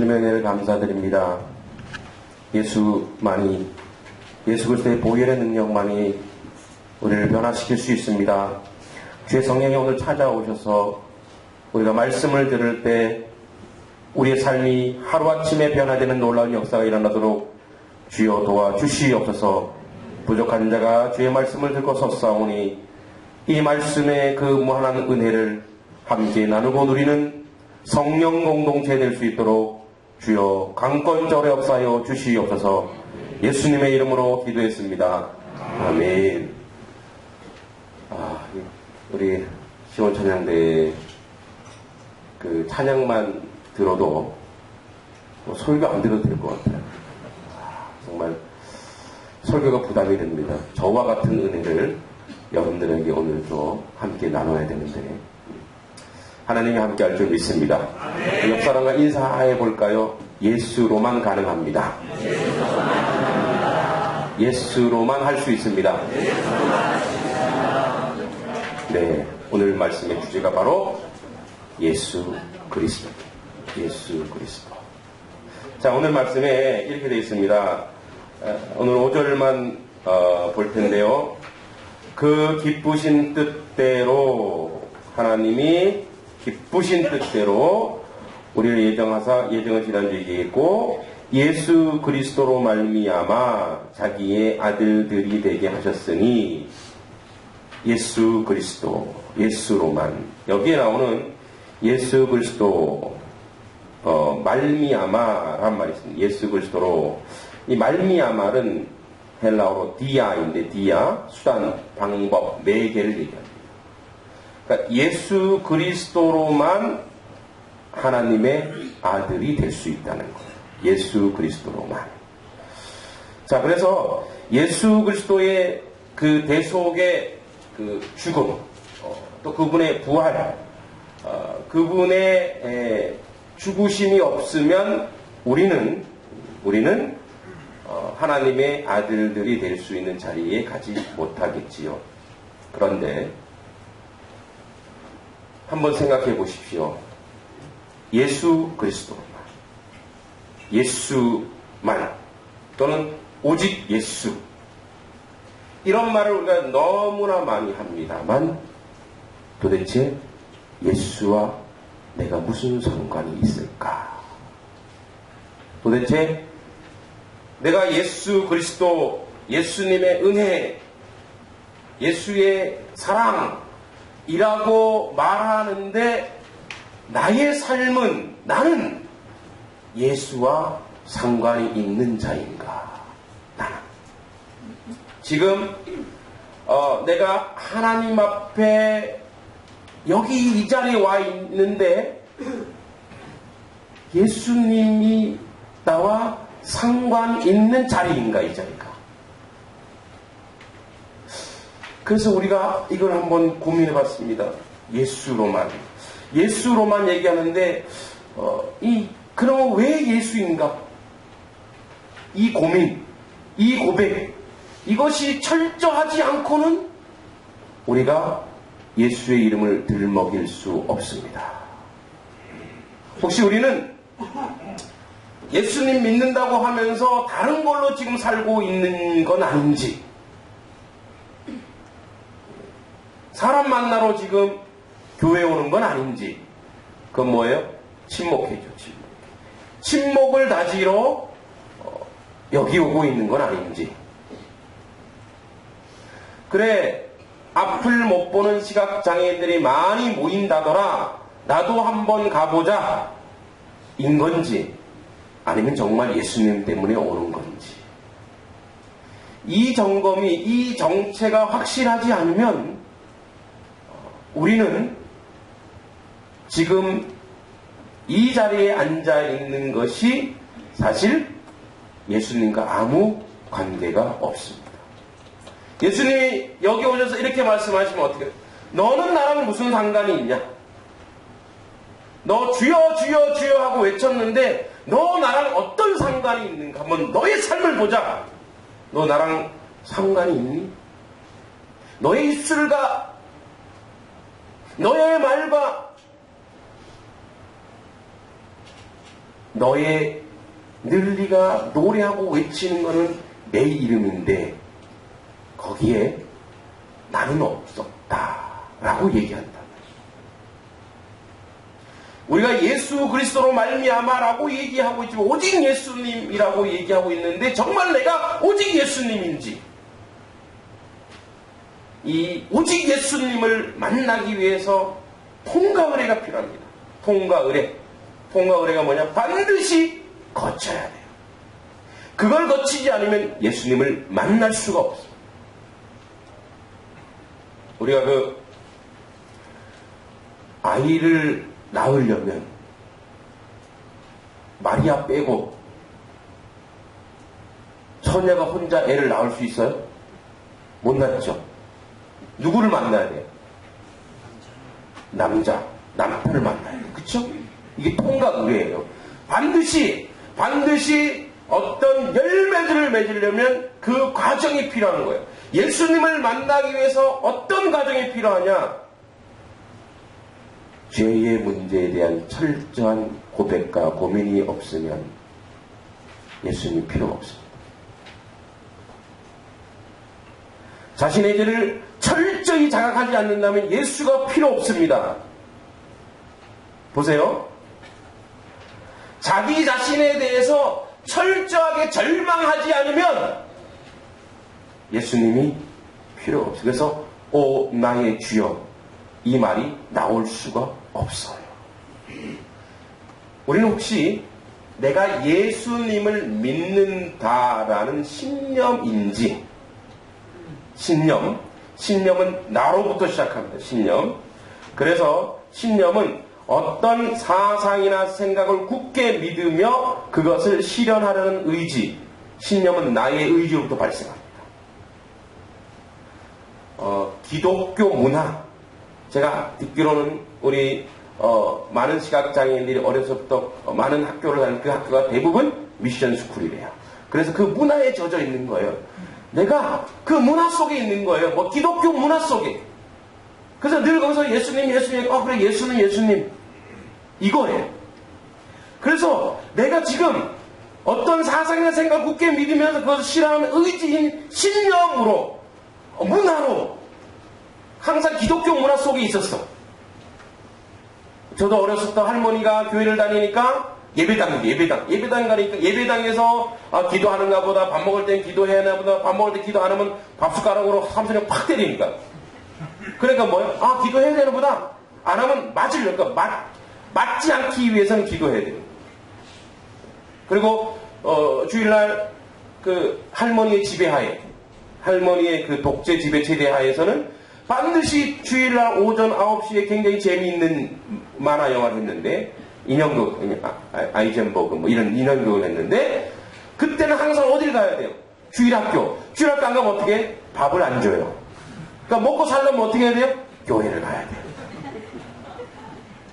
은혜를 감사드립니다. 예수만이 예수 그리스도의 보혈의 능력만이 우리를 변화시킬 수 있습니다. 주의 성령이 오늘 찾아오셔서 우리가 말씀을 들을 때 우리의 삶이 하루아침에 변화되는 놀라운 역사가 일어나도록 주여 도와주시옵소서 부족한 자가 주의 말씀을 듣고 섰사오니 이 말씀의 그 무한한 은혜를 함께 나누고 누리는 성령 공동체 될 수 있도록 주여 강권절에 역사하여 주시옵소서 예수님의 이름으로 기도했습니다. 아멘. 아, 우리 시원 찬양대 그 찬양만 들어도 뭐 설교 안 들어도 될 것 같아요. 아, 정말 설교가 부담이 됩니다. 저와 같은 은혜를 여러분들에게 오늘도 함께 나눠야 되는데 하나님이 함께 할 줄 믿습니다. 옆 사람과 인사해 볼까요? 예수로만 가능합니다. 예수로만 할 수 있습니다. 네, 오늘 말씀의 주제가 바로 예수 그리스도. 예수 그리스도. 자, 오늘 말씀에 이렇게 되어 있습니다. 오늘 5절만 어, 볼 텐데요. 그 기쁘신 뜻대로 하나님이 기쁘신 뜻대로 우리를 예정하사 예정을 지난주에 얘기했고 예수 그리스도로 말미암아 자기의 아들들이 되게 하셨으니 예수 그리스도 예수로만 여기에 나오는 예수 그리스도 어, 말미암아란 말이 있습니다. 예수 그리스도로 이 말미암아는 헬라어로 디아인데 디아 수단 방법 매개를 얘기합니다. 그러니까 예수 그리스도로만 하나님의 아들이 될 수 있다는 거예요. 예수 그리스도로만. 자, 그래서 예수 그리스도의 그 대속의 그 죽음, 어, 또 그분의 부활, 어, 그분의 에, 죽으심이 없으면 우리는 우리는 어, 하나님의 아들들이 될 수 있는 자리에 가지 못하겠지요. 그런데 한번 생각해 보십시오. 예수 그리스도만, 예수만, 또는 오직 예수. 이런 말을 우리가 너무나 많이 합니다만 도대체 예수와 내가 무슨 상관이 있을까? 도대체 내가 예수 그리스도, 예수님의 은혜, 예수의 사랑 이라고 말하는데 나의 삶은 나는 예수와 상관이 있는 자인가? 나는. 지금 어, 내가 하나님 앞에 여기 이 자리에 와 있는데 예수님이 나와 상관 있는 자리인가 이 자리가. 그래서 우리가 이걸 한번 고민해 봤습니다. 예수로만. 예수로만 얘기하는데, 어, 이, 그러면 왜 예수인가? 이 고민, 이 고백, 이것이 철저하지 않고는 우리가 예수의 이름을 들먹일 수 없습니다. 혹시 우리는 예수님 믿는다고 하면서 다른 걸로 지금 살고 있는 건 아닌지, 사람 만나러 지금 교회 오는 건 아닌지, 그건 뭐예요? 침묵해죠, 침묵. 침묵을 다지러 어, 여기 오고 있는 건 아닌지. 그래, 앞을 못 보는 시각장애인들이 많이 모인다더라. 나도 한번 가보자. 인 건지, 아니면 정말 예수님 때문에 오는 건지. 이 점검이, 이 정체가 확실하지 않으면 우리는 지금 이 자리에 앉아 있는 것이 사실 예수님과 아무 관계가 없습니다. 예수님이 여기 오셔서 이렇게 말씀하시면 어떻게 너는 나랑 무슨 상관이 있냐? 너 주여 주여 주여 하고 외쳤는데 너 나랑 어떤 상관이 있는가? 한번 너의 삶을 보자. 너 나랑 상관이 있니? 너의 입술과 너의 말과 너의 늘 네가 노래하고 외치는 거는 내 이름인데 거기에 나는 없었다 라고 얘기한다. 우리가 예수 그리스도로 말미암아라고 얘기하고 있지만 오직 예수님이라고 얘기하고 있는데 정말 내가 오직 예수님인지 이 오직 예수님을 만나기 위해서 통과 의례가 필요합니다. 통과 의례. 통과 의례가 뭐냐? 반드시 거쳐야 돼요. 그걸 거치지 않으면 예수님을 만날 수가 없어요. 우리가 그 아이를 낳으려면 마리아 빼고 처녀가 혼자 애를 낳을 수 있어요? 못 낳죠. 누구를 만나야 돼요? 남자, 남편을 만나야 돼요. 그쵸? 이게 통과 의례예요. 반드시, 반드시 어떤 열매들을 맺으려면 그 과정이 필요한 거예요. 예수님을 만나기 위해서 어떤 과정이 필요하냐? 죄의 문제에 대한 철저한 고백과 고민이 없으면 예수님이 필요가 없습니다. 자신의 죄를 철저히 자각하지 않는다면 예수가 필요 없습니다. 보세요. 자기 자신에 대해서 철저하게 절망하지 않으면 예수님이 필요 없어요. 그래서 오 나의 주여 이 말이 나올 수가 없어요. 우리는 혹시 내가 예수님을 믿는다라는 신념인지 신념 신념은 나로부터 시작합니다. 신념 그래서 신념은 어떤 사상이나 생각을 굳게 믿으며 그것을 실현하려는 의지 신념은 나의 의지로부터 발생합니다. 어, 기독교 문화 제가 듣기로는 우리 어, 많은 시각장애인들이 어려서부터 어, 많은 학교를 다니는 그 학교가 대부분 미션 스쿨이래요. 그래서 그 문화에 젖어 있는 거예요. 내가 그 문화 속에 있는 거예요. 뭐 기독교 문화 속에. 그래서 늘 거기서 예수님, 예수님, 어, 그래, 예수님, 예수님. 이거예요. 그래서 내가 지금 어떤 사상이나 생각을 굳게 믿으면서 그것을 실현하는 의지인 신념으로, 어, 문화로 항상 기독교 문화 속에 있었어. 저도 어렸을 때 할머니가 교회를 다니니까 예배당, 예배당, 예배당 가니까 예배당에서 아, 기도하는가 보다 밥 먹을 땐 기도해야 하나 보다 밥 먹을 때 기도 안 하면 밥 숟가락으로 삼촌이 팍 때리니까. 그러니까 뭐야? 아, 기도해야 되나 보다. 안 하면 맞을, 그러니까 맞, 맞지 않기 위해서는 기도해야 돼요. 그리고, 어, 주일날 그 할머니의 지배하에, 할머니의 그 독재 지배 체제 하에서는 반드시 주일날 오전 9시에 굉장히 재미있는 만화 영화를 했는데, 인형극, 아, 아이젠버그 뭐 이런 인형극을 했는데, 그때는 항상 어딜 가야 돼요? 주일학교. 주일학교 안 가면 어떻게 해? 밥을 안 줘요. 그러니까 먹고 살려면 어떻게 해야 돼요? 교회를 가야 돼요.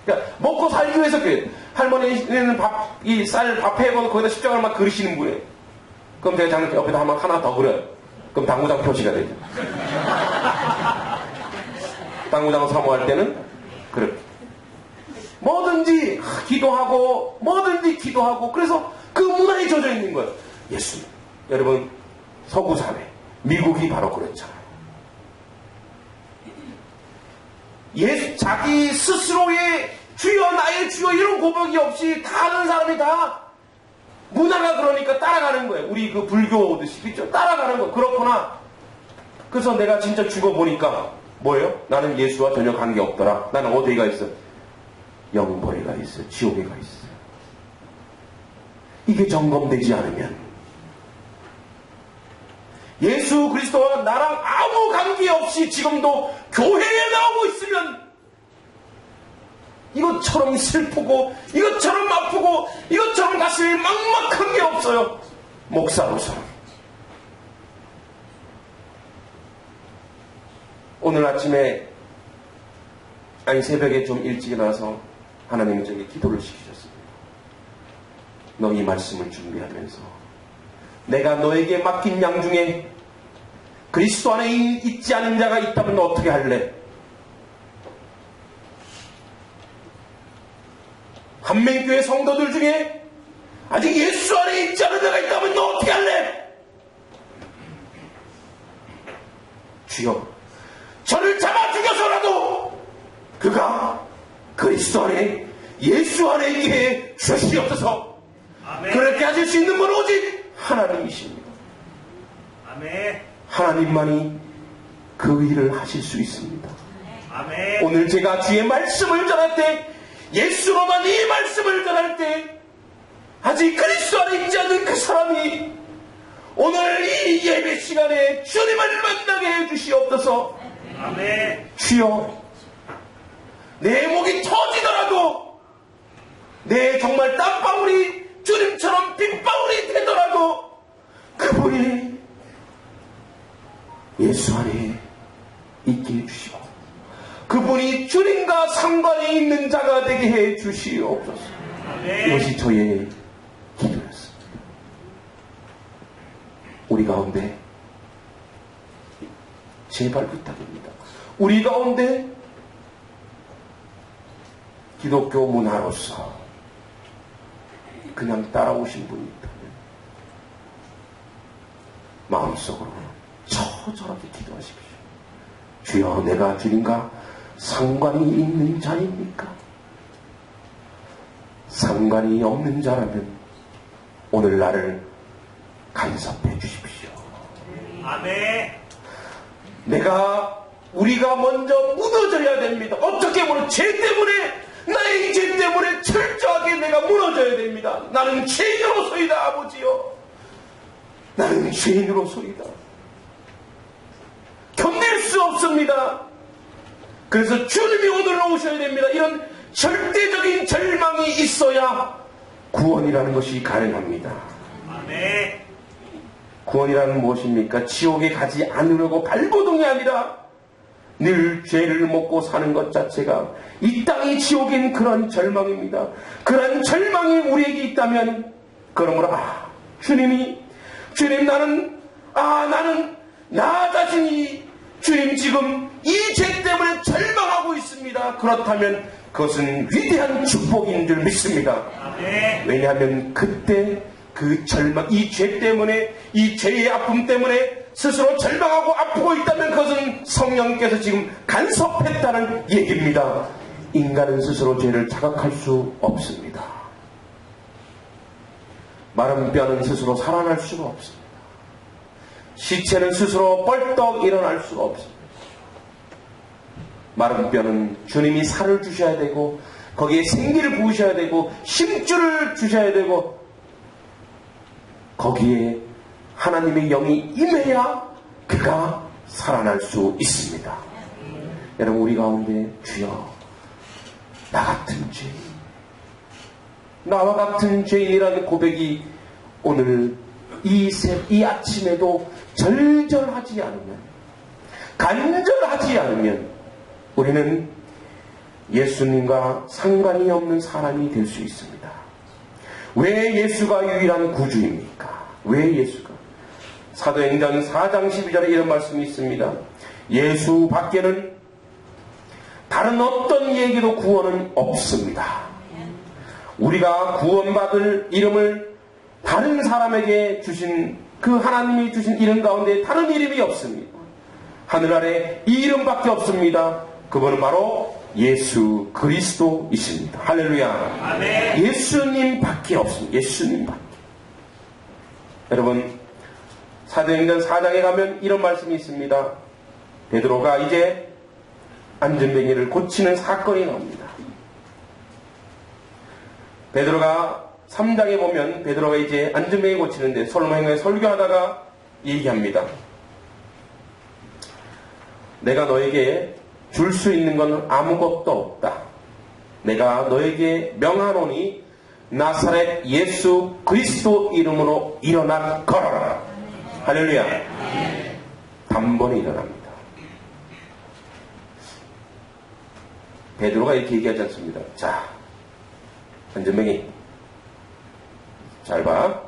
그러니까 먹고 살기 위해서 교회. 할머니는 밥, 이 쌀 밥 해고 거기다 십자가를 막 그리시는 분이에요. 그럼 제가 장님 옆에다 한번 하나 더 그려요. 그럼 당구장 표시가 되죠. 당구장 사모할 때는. 뭐든지 기도하고, 뭐든지 기도하고, 그래서 그 문화에 젖어 있는 거예요. 예수님. 여러분, 서구 사회, 미국이 바로 그렇잖아요. 예, 자기 스스로의 주여 나의 주여 이런 고백이 없이 다른 사람이 다 문화가 그러니까 따라가는 거예요. 우리 그 불교듯이 그죠? 따라가는 거. 그렇구나. 그래서 내가 진짜 죽어보니까 뭐예요? 나는 예수와 전혀 관계 없더라. 나는 어디에 가 있어? 영벌에 가 있어. 지옥에 가 있어. 이게 점검되지 않으면 예수 그리스도와 나랑 아무 관계없이 지금도 교회에 나오고 있으면 이것처럼 슬프고 이것처럼 아프고 이것처럼 가슴이 막막한 게 없어요. 목사로서. 오늘 아침에 아니 새벽에 좀 일찍 일어나서 하나님이 저에게 기도를 시키셨습니다. 너이 말씀을 준비하면서 내가 너에게 맡긴 양 중에 그리스도 안에 있지 않은 자가 있다면 너 어떻게 할래? 한맹교회 성도들 중에 아직 예수 안에 있지 않은 자가 있다면 너 어떻게 할래? 주여, 저를 잡아 죽여서라도 그가 그리스도 안에 예수 안에 있게 해 주시옵소서. 아멘. 그렇게 하실 수 있는 분 오직 하나님이십니다. 아멘. 하나님만이 그 일을 하실 수 있습니다. 아멘. 오늘 제가 주의 말씀을 전할 때 예수로만 이 말씀을 전할 때 아직 그리스도 안에 있지 않는 그 사람이 오늘 이 예배 시간에 주님을 만나게 해주시옵소서 아멘. 주여 내 목이 터지더라도 내 정말 땀방울이 주님처럼 빗방울이 되더라도 그분이 예수 안에 있게 해주시고 그분이 주님과 상관이 있는 자가 되게 해 주시옵소서. 이것이 저의 기도였습니다 우리 가운데 제발 부탁입니다 우리 가운데 기독교 문화로서 그냥 따라오신 분이 있다면 마음속으로 처절하게 기도하십시오. 주여 내가 주님과 상관이 있는 자입니까? 상관이 없는 자라면 오늘 나를 간섭해 주십시오. 아멘. 내가 우리가 먼저 무너져야 됩니다. 어떻게 보면 죄 때문에 나의 죄 때문에 철저하게 내가 무너져야 됩니다. 나는 죄인으로소이다 아버지요. 나는 죄인으로소이다. 견딜 수 없습니다. 그래서 주님이 오늘 오셔야 됩니다. 이런 절대적인 절망이 있어야 구원이라는 것이 가능합니다. 구원이라는 무엇입니까? 지옥에 가지 않으려고 발버둥이 아니라 늘 죄를 먹고 사는 것 자체가 이 땅이 지옥인 그런 절망입니다. 그런 절망이 우리에게 있다면 그러므로 아 주님이 주님 나는 아 나는 나 자신이 주님 지금 이 죄 때문에 절망하고 있습니다. 그렇다면 그것은 위대한 축복인 줄 믿습니다. 왜냐하면 그때 그 절망, 이 죄 때문에, 이 죄의 아픔 때문에 스스로 절망하고 아프고 있다면 그것은 성령께서 지금 간섭했다는 얘기입니다. 인간은 스스로 죄를 자각할 수 없습니다. 마른 뼈는 스스로 살아날 수가 없습니다. 시체는 스스로 벌떡 일어날 수가 없습니다. 마른 뼈는 주님이 살을 주셔야 되고 거기에 생기를 부으셔야 되고 힘줄을 주셔야 되고 거기에 하나님의 영이 임해야 그가 살아날 수 있습니다. 여러분 우리 가운데 주여 나 같은 죄인 나와 같은 죄인이라는 고백이 오늘 이, 새, 이 아침에도 절절하지 않으면 간절하지 않으면 우리는 예수님과 상관이 없는 사람이 될 수 있습니다. 왜 예수가 유일한 구주입니까? 왜 예수가? 사도행전 4장 12절에 이런 말씀이 있습니다. 예수 밖에는 다른 어떤 얘기도 구원은 없습니다. 우리가 구원받을 이름을 다른 사람에게 주신 그 하나님이 주신 이름 가운데 다른 이름이 없습니다. 하늘 아래 이 이름밖에 없습니다. 그분은 바로 예수 그리스도이십니다. 할렐루야. 아멘. 예수님밖에 없습니다. 예수님밖에. 여러분 사도행전 4장에 가면 이런 말씀이 있습니다. 베드로가 이제 안전뱅이를 고치는 사건이 나옵니다. 베드로가 3장에 보면 베드로가 이제 안전뱅이 고치는데 솔로몬에 설교하다가 얘기합니다. 내가 너에게 줄 수 있는 건 아무것도 없다. 내가 너에게 명하노니 나사렛 예수 그리스도 이름으로 일어나 걸어라. 할렐루야. 단번에 일어납니다. 베드로가 이렇게 얘기하지 않습니다. 자, 안전뱅이. 잘 봐.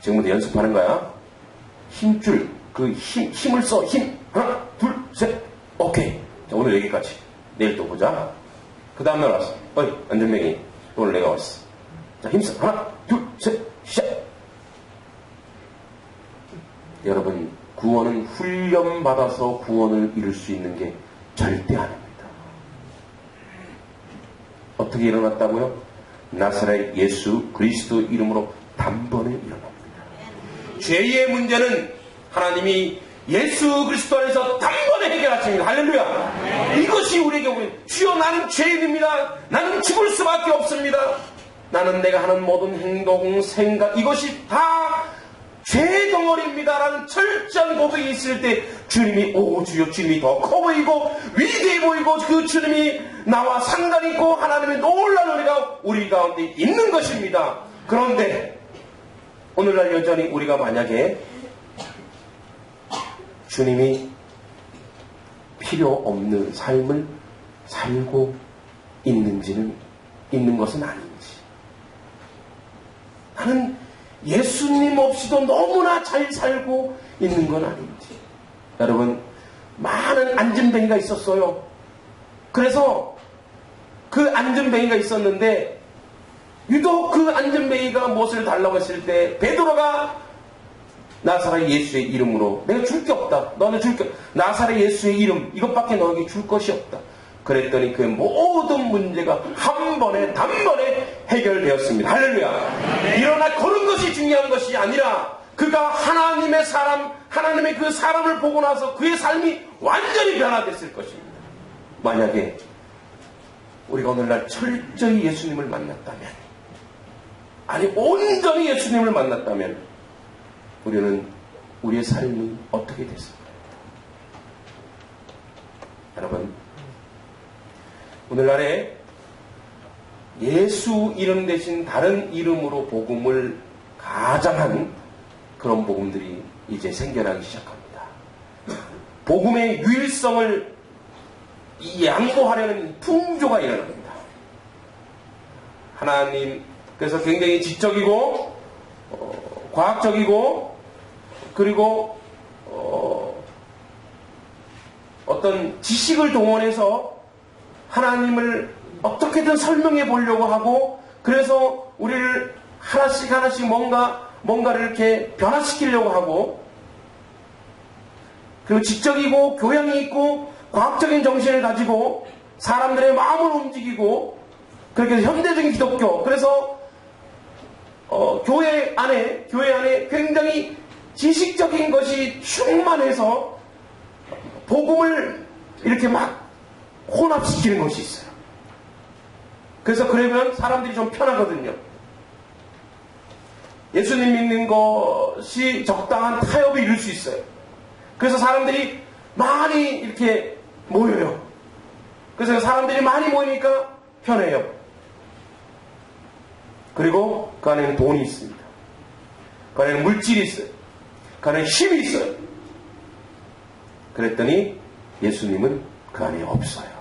지금부터 연습하는 거야. 힘줄, 그 힘, 힘을 써, 힘. 하나, 둘, 셋. 오케이. 자, 오늘 여기까지. 내일 또 보자. 그 다음날 왔어. 어이, 안전뱅이. 오늘 내가 왔어. 자, 힘써. 하나, 둘, 셋. 여러분, 구원은 훈련받아서 구원을 이룰 수 있는 게 절대 아닙니다. 어떻게 일어났다고요? 나사렛 예수 그리스도 이름으로 단번에 일어납니다. 죄의 문제는 하나님이 예수 그리스도 안에서 단번에 해결하십니다. 할렐루야. 이것이 우리에게 오는 주여 나는 죄인입니다. 나는 죽을 수밖에 없습니다. 나는 내가 하는 모든 행동, 생각 이것이 다 죄 덩어리입니다라는 철저한 고백이 있을 때 주님이 오 주여 주님이 더 커 보이고 위대해 보이고 그 주님이 나와 상관 있고 하나님의 놀라운 은혜가 우리 가운데 있는 것입니다. 그런데 오늘날 여전히 우리가 만약에 주님이 필요 없는 삶을 살고 있는지는 있는 것은 아닌지 나는 예수님 없이도 너무나 잘 살고 있는 건 아닌지 여러분 많은 안전뱅이가 있었어요 그래서 그 안전뱅이가 있었는데 유독 그 안전뱅이가 무엇을 달라고 했을 때 베드로가 나사렛 예수의 이름으로 내가 줄 게 없다. 너는 줄게 나사렛 예수의 이름 이것밖에 너에게 줄 것이 없다. 그랬더니 그 모든 문제가 한 번에 단번에 해결되었습니다. 할렐루야. 일어나 그런 것이 중요한 것이 아니라 그가 하나님의 사람, 하나님의 그 사람을 보고 나서 그의 삶이 완전히 변화됐을 것입니다. 만약에 우리가 오늘날 철저히 예수님을 만났다면, 아니 온전히 예수님을 만났다면 우리는 우리의 삶이 어떻게 됐을까요? 여러분, 오늘날에 예수 이름 대신 다른 이름으로 복음을 가장한 그런 복음들이 이제 생겨나기 시작합니다. 복음의 유일성을 이 양보하려는 풍조가 일어납니다. 하나님, 그래서 굉장히 지적이고, 어, 과학적이고, 그리고, 어, 어떤 지식을 동원해서 하나님을 어떻게든 설명해 보려고 하고, 그래서 우리를 하나씩 하나씩 뭔가, 뭔가를 이렇게 변화시키려고 하고, 그리고 지적이고, 교양이 있고, 과학적인 정신을 가지고, 사람들의 마음을 움직이고, 그렇게 해서 현대적인 기독교, 그래서, 어, 교회 안에, 교회 안에 굉장히 지식적인 것이 충만해서, 복음을 이렇게 막 혼합시키는 것이 있어요. 그래서 그러면 사람들이 좀 편하거든요. 예수님 믿는 것이 적당한 타협을 이룰 수 있어요. 그래서 사람들이 많이 이렇게 모여요. 그래서 사람들이 많이 모이니까 편해요. 그리고 그 안에는 돈이 있습니다. 그 안에는 물질이 있어요. 그 안에는 힘이 있어요. 그랬더니 예수님은 그 안에 없어요.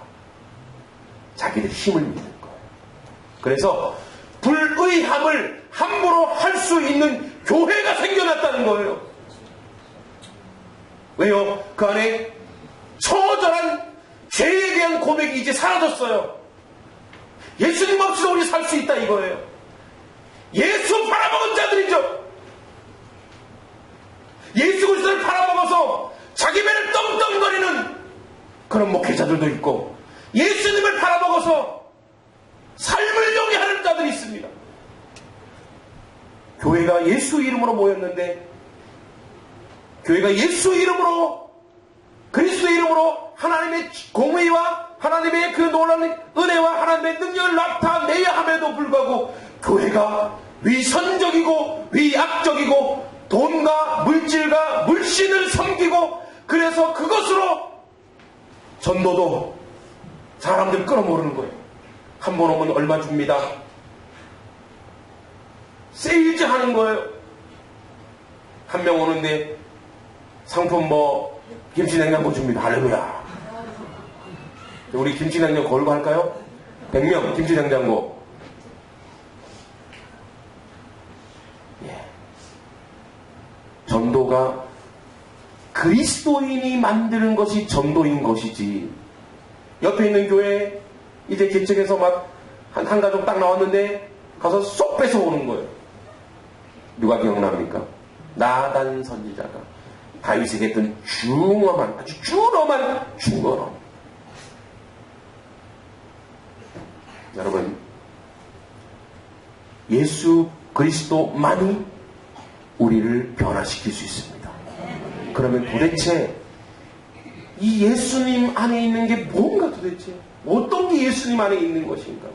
자기들 힘을 믿는 거예요. 그래서 불의함을 함부로 할 수 있는 교회가 생겨났다는 거예요. 왜요? 그 안에 처절한 죄에 대한 고백이 이제 사라졌어요. 예수님 없이도 우리 살 수 있다 이거예요. 예수 팔아먹은 자들이죠. 예수 그리스도를 팔아먹어서 자기 배를 떵떵거리는 그런 목회자들도 있고 예수님을 팔아먹어서 삶을 영위하는 자들이 있습니다. 교회가 예수 이름으로 모였는데 교회가 예수 이름으로 그리스도 이름으로 하나님의 공의와 하나님의 그 놀라운 은혜와 하나님의 능력을 나타내야 함에도 불구하고 교회가 위선적이고 위악적이고 돈과 물질과 물신을 섬기고 그래서 그것으로 전도도 사람들 끌어모르는 거예요. 한 번 오면 얼마 줍니다. 세일즈 하는 거예요. 한 명 오는데 상품 뭐 김치 냉장고 줍니다. 할렐루야. 우리 김치 냉장고 걸고 할까요? 100명 김치 냉장고. 예. 전도가 그리스도인이 만드는 것이 전도인 것이지. 옆에 있는 교회 이제 개척해서 막 한 한 가족 딱 나왔는데 가서 쏙 뺏어 오는 거예요. 누가 기억납니까? 나단 선지자가 다윗에게 했던 중엄한 아주 준엄한 중언어. 여러분 예수 그리스도만이 우리를 변화시킬 수 있습니다. 그러면 도대체 이 예수님 안에 있는 게 뭔가 도대체? 어떤 게 예수님 안에 있는 것인가?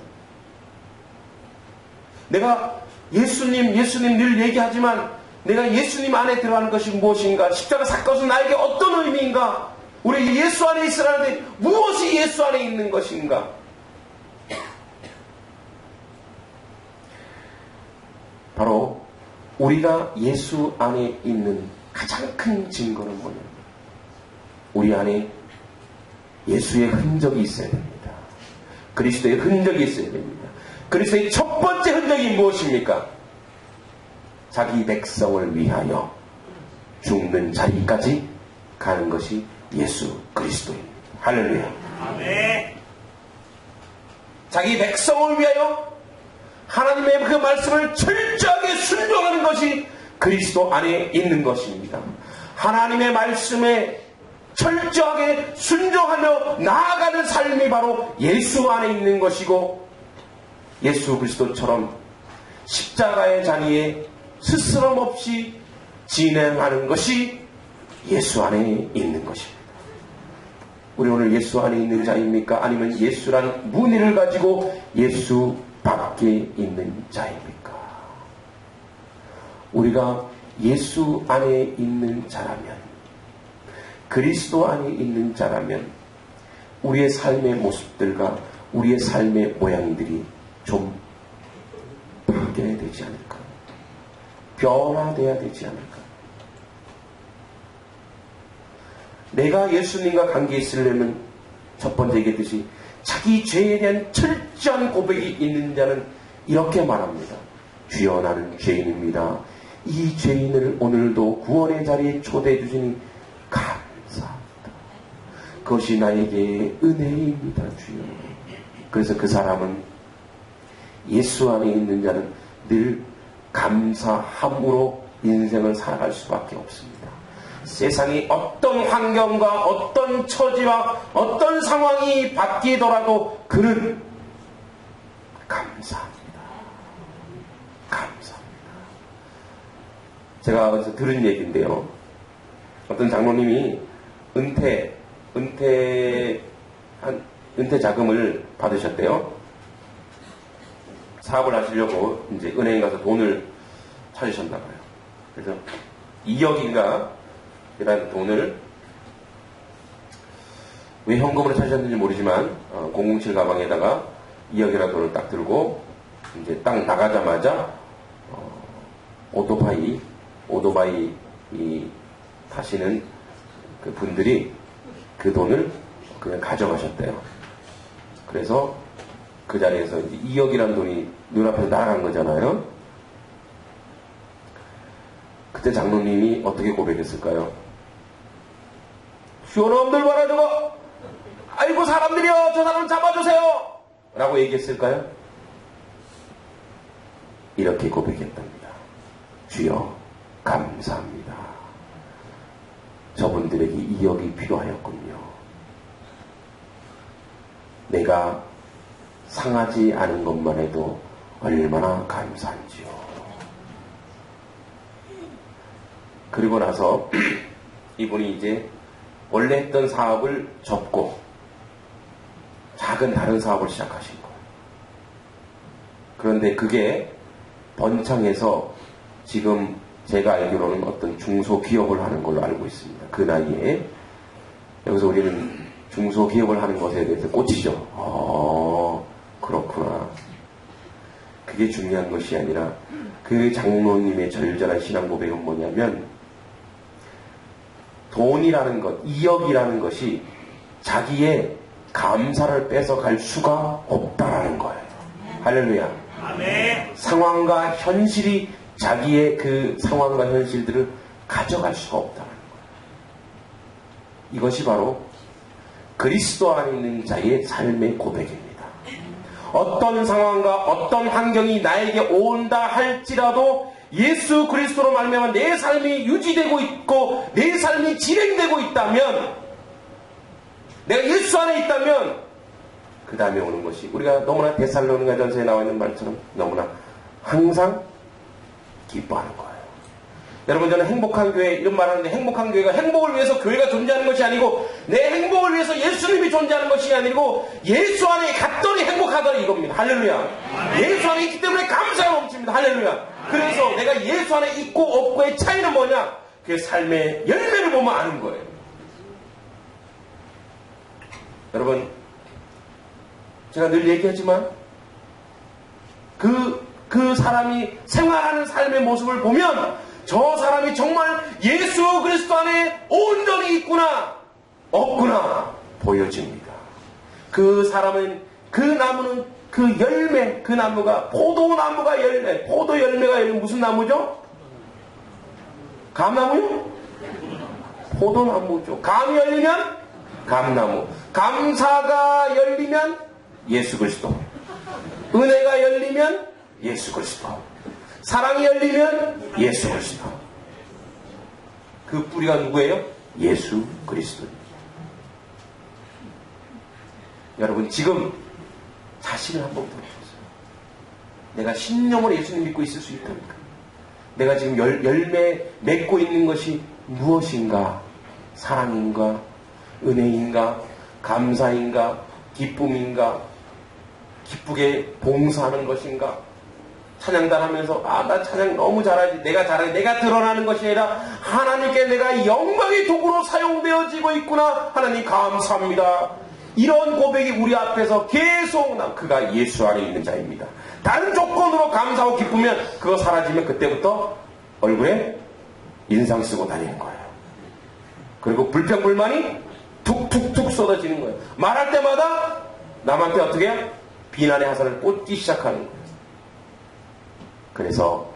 내가 예수님, 예수님 늘 얘기하지만 내가 예수님 안에 들어가는 것이 무엇인가? 십자가 사건은 나에게 어떤 의미인가? 우리 예수 안에 있으라는데 무엇이 예수 안에 있는 것인가? 바로 우리가 예수 안에 있는 가장 큰 증거는 뭐냐? 우리 안에 예수의 흔적이 있어야 됩니다. 그리스도의 흔적이 있어야 됩니다. 그리스도의 첫 번째 흔적이 무엇입니까? 자기 백성을 위하여 죽는 자리까지 가는 것이 예수 그리스도입니다. 할렐루야. 아멘. 자기 백성을 위하여 하나님의 그 말씀을 철저하게 순종하는 것이 그리스도 안에 있는 것입니다. 하나님의 말씀에 철저하게 순종하며 나아가는 삶이 바로 예수 안에 있는 것이고 예수 그리스도처럼 십자가의 자리에 스스럼 없이 진행하는 것이 예수 안에 있는 것입니다. 우리 오늘 예수 안에 있는 자입니까? 아니면 예수라는 무늬를 가지고 예수 밖에 있는 자입니까? 우리가 예수 안에 있는 자라면, 그리스도 안에 있는 자라면, 우리의 삶의 모습들과 우리의 삶의 모양들이 좀 바뀌어야 되지 않을까? 변화돼야 되지 않을까? 내가 예수님과 관계 있으려면 첫 번째 얘기했듯이 자기 죄에 대한 철저한 고백이 있는 자는 이렇게 말합니다. 주여 나는 죄인입니다. 이 죄인을 오늘도 구원의 자리에 초대해 주시니. 그것이 나에게 은혜입니다, 주여. 그래서 그 사람은 예수 안에 있는 자는 늘 감사함으로 인생을 살아갈 수밖에 없습니다. 세상이 어떤 환경과 어떤 처지와 어떤 상황이 바뀌더라도 그는 감사합니다. 감사합니다. 제가 어디서 들은 얘기인데요. 어떤 장로님이 은퇴, 은퇴, 한, 은퇴 자금을 받으셨대요. 사업을 하시려고 이제 은행에 가서 돈을 찾으셨나 봐요. 그래서 2억인가 이라는 돈을 왜 현금으로 찾으셨는지 모르지만 어, 007 가방에다가 2억이라는 돈을 딱 들고 이제 딱 나가자마자 어, 오토바이 오토바이 이 타시는 그 분들이 그 돈을 그냥 가져가셨대요. 그래서 그 자리에서 이제 2억이라는 돈이 눈앞에서 날아간 거잖아요. 그때 장로님이 어떻게 고백했을까요? 쇼놈들 봐라 저거! 아이고 사람들이여 저 사람 잡아주세요! 라고 얘기했을까요? 이렇게 고백했답니다. 주여 감사합니다. 저분들에게 2억이 필요하였군요. 내가 상하지 않은 것만 해도 얼마나 감사한지요. 그리고 나서 이분이 이제 원래 했던 사업을 접고 작은 다른 사업을 시작하신 거예요. 그런데 그게 번창해서 지금 제가 알기로는 어떤 중소기업을 하는 걸로 알고 있습니다. 그 나이에. 여기서 우리는 중소기업을 하는 것에 대해서 꽂히죠. 어, 그렇구나. 그게 중요한 것이 아니라 그 장로님의 절절한 신앙 고백은 뭐냐면 돈이라는 것, 2억이라는 것이 자기의 감사를 뺏어갈 수가 없다라는 거예요. 할렐루야. 아멘. 상황과 현실이 자기의 그 상황과 현실들을 가져갈 수가 없다는 거예요. 이것이 바로 그리스도 안에 있는 자의 삶의 고백입니다. 어떤 상황과 어떤 환경이 나에게 온다 할지라도 예수 그리스도로 말미암아 내 삶이 유지되고 있고 내 삶이 진행되고 있다면 내가 예수 안에 있다면 그 다음에 오는 것이 우리가 너무나 데살로니가 전서에 나와 있는 말처럼 너무나 항상 기뻐하는 거예요. 여러분 저는 행복한 교회 이런 말 하는데 행복한 교회가 행복을 위해서 교회가 존재하는 것이 아니고 내 행복을 위해서 예수님이 존재하는 것이 아니고 예수 안에 갔더니 행복하더니 이겁니다. 할렐루야. 예수 안에 있기 때문에 감사가 넘칩니다. 할렐루야. 그래서 내가 예수 안에 있고 없고의 차이는 뭐냐? 그 삶의 열매를 보면 아는 거예요. 여러분 제가 늘 얘기하지만 그, 그 사람이 생활하는 삶의 모습을 보면 저 사람이 정말 예수 그리스도 안에 온전히 있구나, 없구나 보여집니다. 그 사람은, 그 나무는 그 열매, 그 나무가 포도나무가 열매, 포도 열매가 열매 무슨 나무죠? 감나무요? 포도나무죠. 감이 열리면 감나무. 감사가 열리면 예수 그리스도. 은혜가 열리면 예수 그리스도. 사랑이 열리면 예수 그리스도. 그 뿌리가 누구예요? 예수 그리스도. 여러분 지금 자신을 한번 보세요. 내가 신령으로 예수님 믿고 있을 수 있답니까? 내가 지금 열, 열매 맺고 있는 것이 무엇인가? 사랑인가? 은혜인가? 감사인가? 기쁨인가? 기쁘게 봉사하는 것인가? 찬양단 하면서, 아, 나 찬양 너무 잘하지. 내가 잘하지. 내가 드러나는 것이 아니라, 하나님께 내가 영광의 도구로 사용되어지고 있구나. 하나님 감사합니다. 이런 고백이 우리 앞에서 계속 나, 그가 예수 안에 있는 자입니다. 다른 조건으로 감사하고 기쁘면, 그거 사라지면 그때부터 얼굴에 인상 쓰고 다니는 거예요. 그리고 불평불만이 툭툭툭 쏟아지는 거예요. 말할 때마다 남한테 어떻게? 비난의 화살을 꽂기 시작하는 거예요. 그래서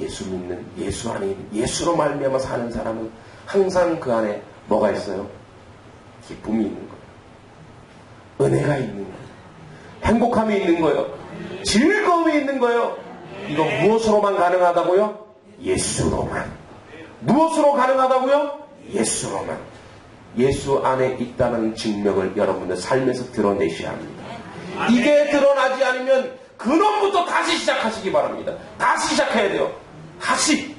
예수 믿는 예수 안에 있는 예수로 말미암아 사는 사람은 항상 그 안에 뭐가 있어요? 기쁨이 있는 거예요. 은혜가 있는 거예요. 행복함이 있는 거예요. 즐거움이 있는 거예요. 이거 무엇으로만 가능하다고요? 예수로만. 무엇으로 가능하다고요? 예수로만. 예수 안에 있다는 증명을 여러분들 삶에서 드러내셔야 합니다. 이게 드러나지 않으면 근원부터 다시 시작하시기 바랍니다. 다시 시작해야 돼요. 다시.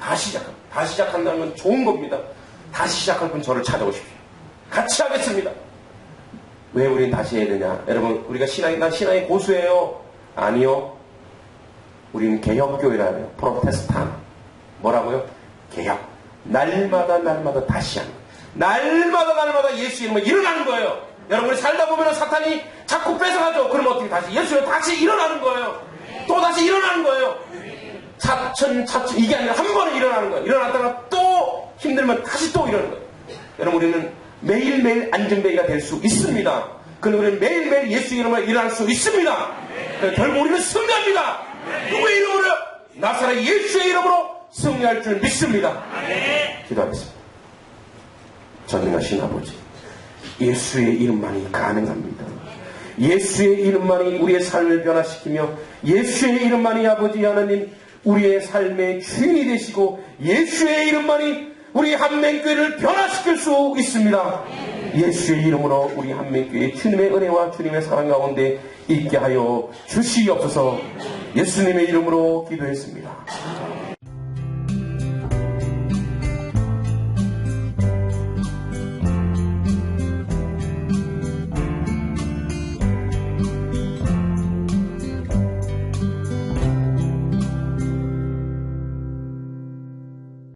다시 시작. 다시 시작한다는 건 좋은 겁니다. 다시 시작할 분 저를 찾아오십시오. 같이 하겠습니다. 왜 우린 다시 해야 되냐? 여러분, 우리가 신앙이, 난 신앙의 고수예요. 아니요. 우리는 개혁교회라요. 프로테스탄. 뭐라고요? 개혁. 날마다 날마다 다시 하는 거예요. 날마다 날마다 예수 이름을 일어나는 거예요. 여러분이 살다 보면 사탄이 자꾸 뺏어가죠. 그러면 어떻게 다시 예수로 다시 일어나는 거예요. 또 다시 일어나는 거예요. 차츰 차츰 이게 아니라 한 번에 일어나는 거예요. 일어났다가 또 힘들면 다시 또 일어나는 거예요. 여러분 우리는 매일매일 안정되기가 될 수 있습니다. 그런데 우리는 매일매일 예수 이름으로 일어날 수 있습니다. 그래서 결국 우리는 승리합니다. 누구의 이름으로? 나사렛 예수의 이름으로 승리할 줄 믿습니다. 기도하겠습니다. 전능하신 아버지, 예수의 이름만이 가능합니다. 예수의 이름만이 우리의 삶을 변화시키며 예수의 이름만이 아버지 하나님 우리의 삶의 주인이 되시고 예수의 이름만이 우리 한맹교회를 변화시킬 수 있습니다. 예수의 이름으로 우리 한맹교회 주님의 은혜와 주님의 사랑 가운데 있게 하여 주시옵소서 예수님의 이름으로 기도했습니다.